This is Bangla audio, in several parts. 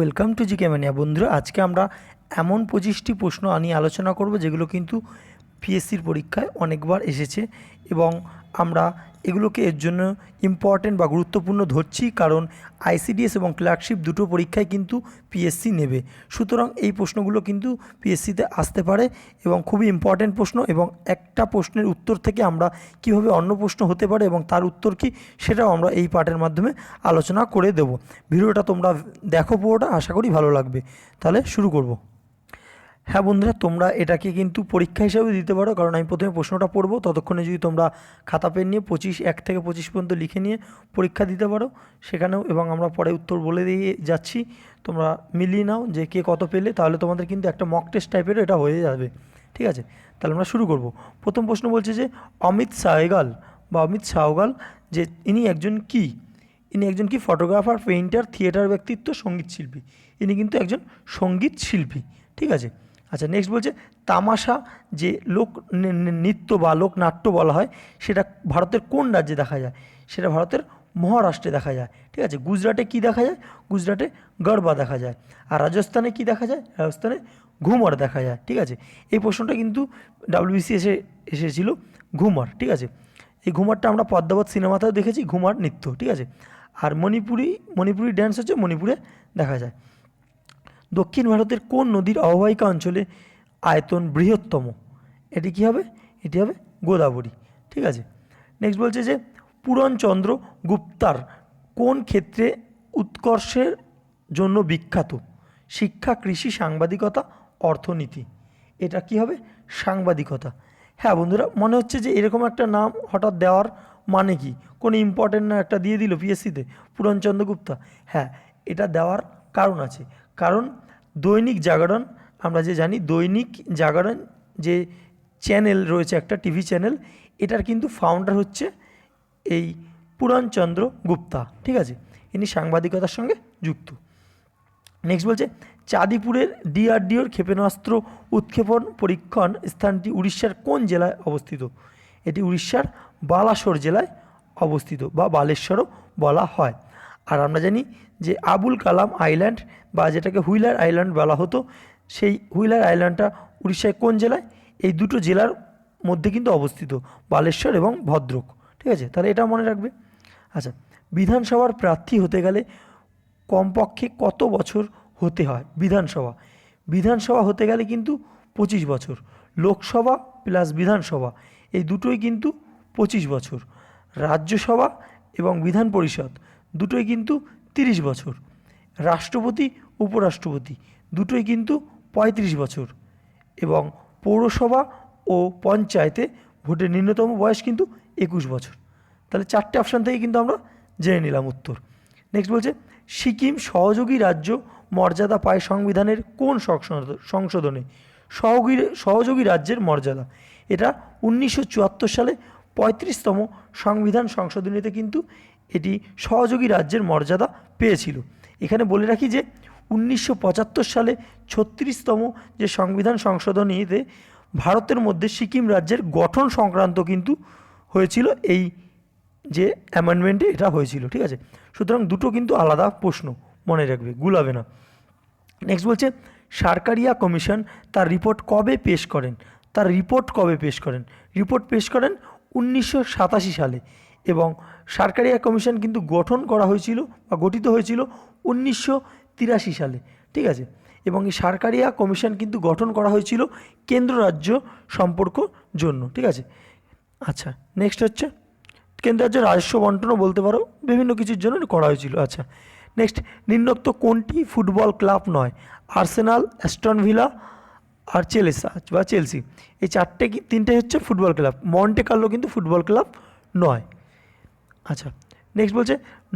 ওয়েলকাম টু জিকে ম্যানিয়া বন্ধুরা, আজকে আমরা এমন পঁচিশটি প্রশ্ন নিয়ে আলোচনা করব যেগুলো কিন্তু পিএসসির পরীক্ষায় অনেকবার এসেছে এবং আমরা এগুলোকে এর জন্য ইম্পর্টেন্ট বা গুরুত্বপূর্ণ ধরছি কারণ আইসিডিএস এবং ক্লার্কশিপ দুটো পরীক্ষায় কিন্তু পিএসসি নেবে। সুতরাং এই প্রশ্নগুলো কিন্তু পিএসসিতে আসতে পারে এবং খুবই ইম্পর্টেন্ট প্রশ্ন এবং একটা প্রশ্নের উত্তর থেকে আমরা কীভাবে অন্য প্রশ্ন হতে পারে এবং তার উত্তর কী সেটাও আমরা এই পার্টের মাধ্যমে আলোচনা করে দেব। ভিডিওটা তোমরা দেখো পুরোটা, আশা করি ভালো লাগবে। তাহলে শুরু করব। হ্যাঁ বন্ধুরা, তোমরা এটাকে কিন্তু পরীক্ষা হিসাবে দিতে পারো, কারণ আমি প্রথমে প্রশ্নটা পড়ব, ততক্ষণে যদি তোমরা খাতা, পেন নিয়ে পঁচিশ, এক থেকে পঁচিশ পর্যন্ত লিখে নিয়ে পরীক্ষা দিতে পারো সেখানেও, এবং আমরা পরে উত্তর বলে দিয়ে যাচ্ছি। তোমরা মিলিয়ে নাও যে কে কত পেলে, তাহলে তোমাদের কিন্তু একটা মক টেস্ট টাইপেরও এটা হয়ে যাবে, ঠিক আছে? তাহলে আমরা শুরু করব। প্রথম প্রশ্ন বলছে যে, অমিত সাহেগাল বা অমিত সাহগাল, যে ইনি একজন কি? ইনি একজন কি ফটোগ্রাফার পেইন্টার থিয়েটার ব্যক্তিত্ব সংগীত শিল্পী ইনি কিন্তু একজন সংগীত শিল্পী ঠিক আছে? আচ্ছা নেক্সট বলছে, তামাশা যে লোক নৃত্য বা লোকনাট্য বলা হয়, সেটা ভারতের কোন রাজ্যে দেখা যায়? সেটা ভারতের মহারাষ্ট্রে দেখা যায়। ঠিক আছে, গুজরাটে কি দেখা যায়? গুজরাটে গরবা দেখা যায়। আর রাজস্থানে কি দেখা যায়? রাজস্থানে ঘুমর দেখা যায়। ঠিক আছে, এই প্রশ্নটা কিন্তু ডাব্লিউবিসি এসে, এসেছিল ঘুমর। ঠিক আছে, এই ঘুমারটা আমরা পদ্মাবত সিনেমাতেও দেখেছি, ঘুমার নৃত্য। ঠিক আছে, আর মণিপুরি মণিপুরি ড্যান্স হচ্ছে মণিপুরে দেখা যায়। দক্ষিণ ভারতের কোন নদীর অববাহিকা অঞ্চলে আয়তন বৃহত্তম? এটি কী হবে? এটি হবে গোদাবরী। ঠিক আছে? নেক্সট বলছে যে পূরণচন্দ্র গুপ্তার কোন ক্ষেত্রে উৎকর্ষের জন্য বিখ্যাত? শিক্ষা, কৃষি, সাংবাদিকতা, অর্থনীতি। এটা কি হবে? সাংবাদিকতা। হ্যাঁ বন্ধুরা, মনে হচ্ছে যে এরকম একটা নাম হঠাৎ দেওয়ার মানে কি? কোনো ইম্পর্টেন্ট না একটা দিয়ে দিল পিএসসিতে পূরণচন্দ্র গুপ্তা। হ্যাঁ এটা দেওয়ার কারণ আছে। কারণ দৈনিক জাগরণ, আমরা যে জানি দৈনিক জাগরণ যে চ্যানেল রয়েছে একটা টিভি চ্যানেল এটার কিন্তু ফাউন্ডার হচ্ছে এই পূরণচন্দ্র গুপ্তা, ঠিক আছে? ইনি সাংবাদিকতার সঙ্গে যুক্ত। নেক্সট বলছে, চাঁদিপুরের ডিআরডিওর ক্ষেপণাস্ত্র উৎক্ষেপণ পরীক্ষণ স্থানটি উড়িষ্যার কোন জেলায় অবস্থিত? এটি উড়িষ্যার বালাসোর জেলায় অবস্থিত বা বালেশ্বরও বলা হয়। আর আমরা জানি যে আবুল কালাম আইল্যান্ড বা যেটাকে হুইলার আইল্যান্ড বলা হতো, সেই হুইলার আইল্যান্ডটা উড়িষ্যায় কোন জেলায়? এই দুটো জেলার মধ্যে কিন্তু অবস্থিত, বালেশ্বর এবং ভদ্রক। ঠিক আছে? তাহলে এটা মনে রাখবে। আচ্ছা বিধানসভার প্রার্থী হতে গেলে কমপক্ষে কত বছর হতে হয়? বিধানসভা। বিধানসভা হতে গেলে কিন্তু পঁচিশ বছর। লোকসভা প্লাস বিধানসভা, এই দুটোই কিন্তু পঁচিশ বছর। রাজ্যসভা এবং বিধান পরিষদ। দুটোই কিন্তু তিরিশ বছর। রাষ্ট্রপতি, উপরাষ্ট্রপতি, দুটোই কিন্তু পঁয়ত্রিশ বছর। এবং পৌরসভা ও পঞ্চায়েতে ভোটের ন্যূনতম বয়স কিন্তু একুশ বছর। তাহলে চারটে অপশান থেকে কিন্তু আমরা জেনে নিলাম উত্তর। নেক্সট বলছে, সিকিম সহযোগী রাজ্য মর্যাদা পায় সংবিধানের কোন সংশোধনে? সহযোগী সহযোগী রাজ্যের মর্যাদা। এটা উনিশশো চুয়াত্তর সালে পঁয়ত্রিশতম সংবিধান সংশোধনীতে কিন্তু এটি সহযোগী রাজ্যের মর্যাদা পেয়েছিল। এখানে বলে রাখি যে, উনিশশো পঁচাত্তর সালে ছত্রিশতম যে সংবিধান সংশোধনীতে ভারতের মধ্যে সিকিম রাজ্যের গঠন সংক্রান্ত কিন্তু হয়েছিল এই যে অ্যামেন্ডমেন্টে এটা হয়েছিল, ঠিক আছে? সুতরাং দুটো কিন্তু আলাদা প্রশ্ন মনে রাখবে, গুলাবে না। নেক্সট বলছে, সারকারিয়া কমিশন তার রিপোর্ট কবে পেশ করেন? তার রিপোর্ট কবে পেশ করেন? রিপোর্ট পেশ করেন উনিশশো সাতাশি সালে এবং সারকারিয়া কমিশন কিন্তু গঠন করা হয়েছিল বা গঠিত হয়েছিল উনিশশো তিরাশি সালে, ঠিক আছে? এবং এই সারকারিয়া কমিশন কিন্তু গঠন করা হয়েছিল কেন্দ্র রাজ্য সম্পর্ক জন্য, ঠিক আছে? আচ্ছা নেক্সট হচ্ছে, কেন্দ্র রাজ্য রাজস্ব বন্টনও বলতে পারো, বিভিন্ন কিছুর জন্য করা হয়েছিল। আচ্ছা নেক্সট নিম্নোক্ত কোনটি ফুটবল ক্লাব নয়? আর্সেনাল, অ্যাস্টন ভিলা আর চেলেসা, বা চেলসি। এই চারটে তিনটে হচ্ছে ফুটবল ক্লাব। মন্টে কার্লো কিন্তু ফুটবল ক্লাব নয়। আচ্ছা নেক্সট বলছে,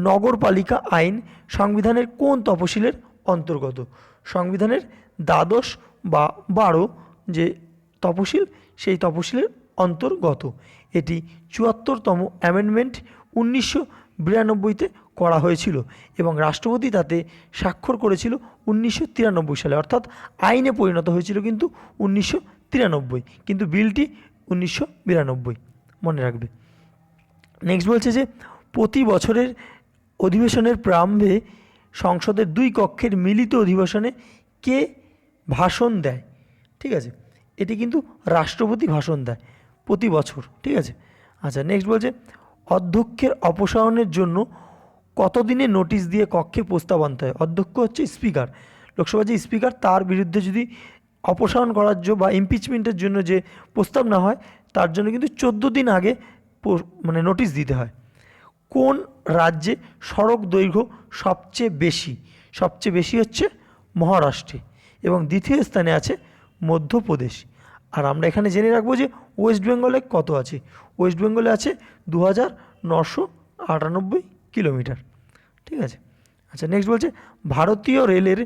নগরপালিকা আইন সংবিধানের কোন তপশিলের অন্তর্গত? সংবিধানের দ্বাদশ বা বারো যে তপশিল সেই তপশিলের অন্তর্গত। এটি চুয়াত্তরতম অ্যামেন্ডমেন্ট উনিশশো বিরানব্বইতে করা হয়েছিল এবং রাষ্ট্রপতি তাতে স্বাক্ষর করেছিল উনিশশো তিরানব্বই সালে। অর্থাৎ আইনে পরিণত হয়েছিল কিন্তু উনিশশো তিরানব্বই, কিন্তু বিলটি উনিশশো বিরানব্বই। মনে রাখবে। নেক্সট বলছে যে, প্রতি বছরের অধিবেশনের প্রারম্ভে সংসদের দুই কক্ষের মিলিত অধিবেশনে কে ভাষণ দেয়? ঠিক আছে। এটি কিন্তু রাষ্ট্রপতি ভাষণ দেয় প্রতি বছর। ঠিক আছে। আচ্ছা নেক্সট বলছে, অধ্যক্ষের অপসারণের জন্য কতদিনে নোটিশ দিয়ে কক্ষে প্রস্তাব আনতে হয়? অধ্যক্ষ হচ্ছে স্পিকার। লোকসভার যে স্পিকার, তার বিরুদ্ধে যদি অপসারণ করার জন্য বা ইমপিচমেন্টের জন্য যে প্রস্তাব না হয়, তার জন্য কিন্তু চোদ্দ দিন আগে মানে নোটিশ দিতে হয়। কোন রাজ্যে সড়ক দৈর্ঘ্য সবচেয়ে বেশি? সবচেয়ে বেশি হচ্ছে মহারাষ্ট্রে এবং দ্বিতীয় স্থানে আছে মধ্যপ্রদেশ। আর আমরা এখানে জেনে রাখব যে ওয়েস্ট বেঙ্গলে কত আছে? ওয়েস্ট বেঙ্গলে আছে দু হাজার নশো আটানব্বই কিলোমিটার। ঠিক আছে? আচ্ছা নেক্সট বলছে, ভারতীয় রেলের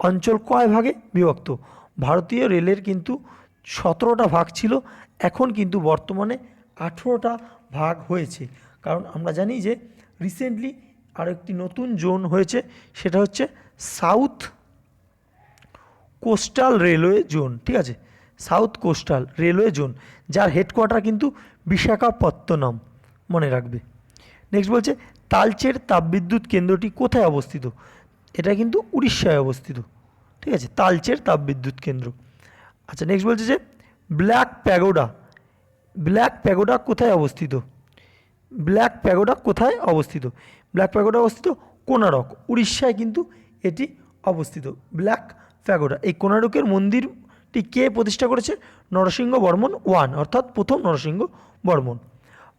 অঞ্চল কয় ভাগে বিভক্ত? ভারতীয় রেলের কিন্তু সতেরোটা ভাগ ছিল, এখন কিন্তু বর্তমানে আঠেরোটা ভাগ হয়েছে। কারণ আমরা জানি যে রিসেন্টলি আর একটি নতুন জোন হয়েছে, সেটা হচ্ছে সাউথ কোস্টাল রেলওয়ে জোন, ঠিক আছে? সাউথ কোস্টাল রেলওয়ে জোন, যার হেডকোয়ার্টার কিন্তু বিশাখাপত্তনম, মনে রাখবে। নেক্সট বলছে, তালচের তাপবিদ্যুৎ কেন্দ্রটি কোথায় অবস্থিত? এটা কিন্তু উড়িষ্যায় অবস্থিত, ঠিক আছে? তালচের তাপবিদ্যুৎ কেন্দ্র। আচ্ছা নেক্সট বলছে যে, ব্ল্যাক প্যাগোডা ব্ল্যাক প্যাগোডা কোথায় অবস্থিত? ব্ল্যাক প্যাগোডা কোথায় অবস্থিত? ব্ল্যাক প্যাগোডা অবস্থিত কোনারক উড়িষ্যায় কিন্তু এটি অবস্থিত। ব্ল্যাক প্যাগোডা এই কোনারকের মন্দিরটি কে প্রতিষ্ঠা করেছে? নরসিংহ বর্মন ওয়ান, অর্থাৎ প্রথম নরসিংহ বর্মন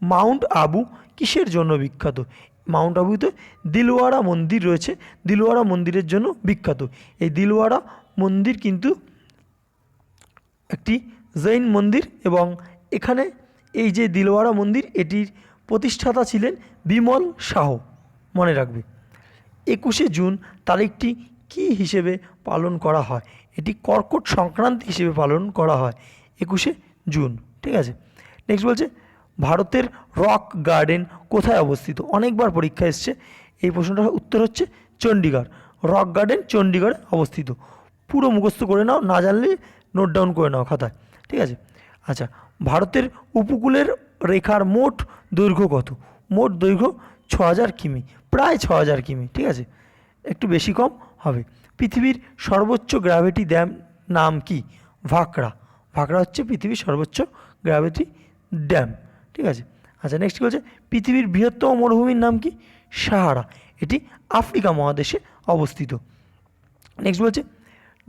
মাউন্ট আবু কিসের জন্য বিখ্যাত? মাউন্ট আবুতে দিলওয়ারা মন্দির রয়েছে। দিলওয়ারা মন্দিরের জন্য বিখ্যাত। এই দিলওয়ারা মন্দির কিন্তু একটি জৈন মন্দির এবং এখানে এই যে দিলওয়ারা মন্দির, এটির প্রতিষ্ঠাতা ছিলেন বিমল শাহ। মনে রাখবে, একুশে জুন তারিখটি কী হিসেবে পালন করা হয়? এটি কর্কট সংক্রান্তি হিসেবে পালন করা হয়, একুশে জুন, ঠিক আছে? নেক্সট বলছে, ভারতের রক গার্ডেন কোথায় অবস্থিত? অনেকবার পরীক্ষা এসছে, এই প্রশ্নটার উত্তর হচ্ছে চণ্ডীগড় রক গার্ডেন চণ্ডীগড়ে অবস্থিত। পুরো মুখস্থ করে নাও, না জানলে নোট ডাউন করে নাও খাতায়, ঠিক আছে? আচ্ছা ভারতের উপকূলের রেখার মোট দৈর্ঘ্য কত? মোট দৈর্ঘ্য ছ হাজার কিমি, প্রায় ছ হাজার কিমি, ঠিক আছে? একটু বেশি কম হবে। পৃথিবীর সর্বোচ্চ গ্র্যাভিটি ড্যাম নাম কি? ভাকড়া। ভাকড়া হচ্ছে পৃথিবীর সর্বোচ্চ গ্র্যাভিটি ড্যাম ঠিক আছে? আচ্ছা নেক্সট কী বলছে? পৃথিবীর বৃহত্তম মরুভূমির নাম কি? সাহারা। এটি আফ্রিকা মহাদেশে অবস্থিত। নেক্সট বলছে,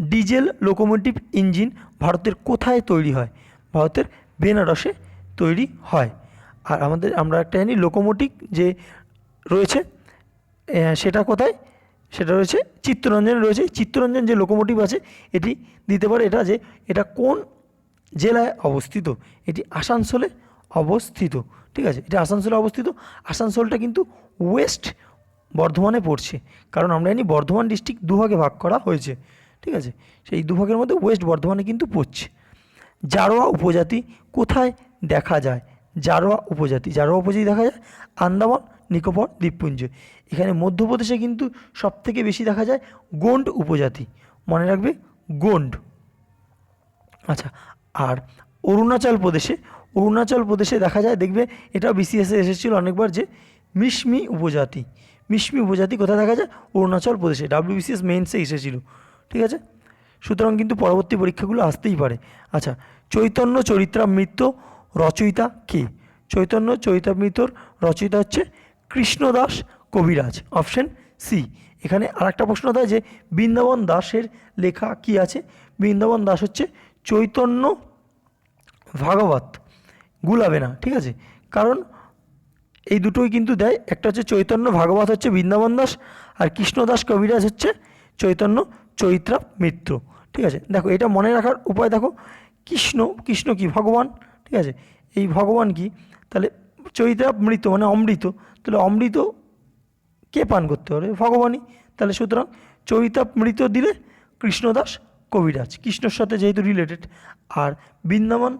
ডিজেল লোকোমোটিভ ইঞ্জিন ভারতের কোথায় তৈরি হয়? ভারতের বেনারসে তৈরি হয়। আর আমাদের, আমরা একটা জানি লোকোমোটিভ যে রয়েছে সেটা কোথায়? সেটা রয়েছে চিত্তরঞ্জনে, রয়েছে। চিত্তরঞ্জন যে লোকোমোটিভ আছে, এটি দিতে পারে এটা যে, এটা কোন জেলায় অবস্থিত? এটি আসানসোলে অবস্থিত। ঠিক আছে? এটা আসানসোলে অবস্থিত। আসানসোলটা কিন্তু ওয়েস্ট বর্ধমানে পড়ছে। কারণ আমরা জানি বর্ধমান ডিস্ট্রিক্ট দুভাগে ভাগ করা হয়েছে। ঠিক আছে? সেই দুভাগের মধ্যে ওয়েস্ট বর্ধমানে কিন্তু পড়ছে। জারোয়া উপজাতি কোথায় দেখা যায়? জারোয়া উপজাতি। জারোয়া উপজাতি দেখা যায় আন্দামান, নিকোবর, দ্বীপপুঞ্জে। এখানে মধ্যপ্রদেশে কিন্তু সবথেকে বেশি দেখা যায় গোন্ড উপজাতি। মনে রাখবে গোন্ড। আচ্ছা আর অরুণাচল প্রদেশে অরুণাচল প্রদেশে দেখা যায়, দেখবে এটাও বিসিএসে এসেছিল অনেকবার যে মিশমি উপজাতি। মিশমি উপজাতি কোথায় দেখা যায়? অরুণাচল প্রদেশে। ডাব্লিউবিসিএস মেন্সে এসেছিল। ঠিক আছে? সুতরাং কিন্তু পরবর্তী পরীক্ষাগুলো আসতেই পারে। আচ্ছা চৈতন্য চরিত্রামৃত রচয়িতা কে? চৈতন্য চরিতামৃতর রচয়িতা হচ্ছে কৃষ্ণদাস কবিরাজ। অপশন সি এখানে আর একটা প্রশ্ন দেয় যে বৃন্দাবন দাসের লেখা কি আছে? বৃন্দাবন দাস হচ্ছে চৈতন্য ভাগবত। গুলাবে না, ঠিক আছে? কারণ এই দুটোই কিন্তু দেয়। একটা হচ্ছে চৈতন্য ভাগবত হচ্ছে বৃন্দাবন দাস আর কৃষ্ণদাস কবিরাজ হচ্ছে চৈতন্য চৈত্রা মিত্র ঠিক আছে? দেখো, এটা মনে রাখার উপায় দেখো। কৃষ্ণ কৃষ্ণ কি? ভগবান, ঠিক আছে? এই ভগবান কি? তাহলে চৈত্রা মৃত মানে অমৃত, তাহলে অমৃত কে পান করতে পারে ভগবানই। তাহলে সুতরাং চৈতাপ মৃত দিলে কৃষ্ণদাস কবিরাজ। কৃষ্ণর সাথে যেহেতু রিলেটেড আর বৃন্দাবন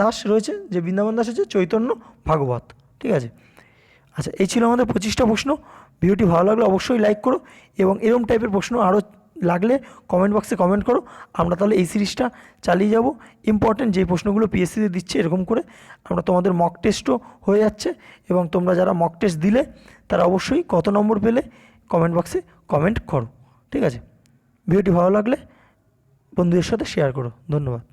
দাস রয়েছে, যে বৃন্দাবন দাস হচ্ছে চৈতন্য ভাগবত, ঠিক আছে? আচ্ছা এই ছিল আমাদের পঁচিশটা প্রশ্ন। ভিডিওটি ভালো লাগলে অবশ্যই লাইক করো, এবং এরম টাইপের প্রশ্ন আরও লাগলে কমেন্ট বক্সে কমেন্ট করো। আমরা তাহলে এই সিরিজটা চালিয়ে যাব। ইম্পর্টেন্ট যে প্রশ্নগুলো পিএসসিতে দিচ্ছে এরকম করে আমরা তোমাদের মক টেস্টও হয়ে যাচ্ছে এবং তোমরা যারা মক টেস্ট দিলে তারা অবশ্যই কত নম্বর পেলে কমেন্ট বক্সে কমেন্ট করো। ঠিক আছে? ভিডিওটি ভালো লাগলে বন্ধুদের সাথে শেয়ার করো। ধন্যবাদ।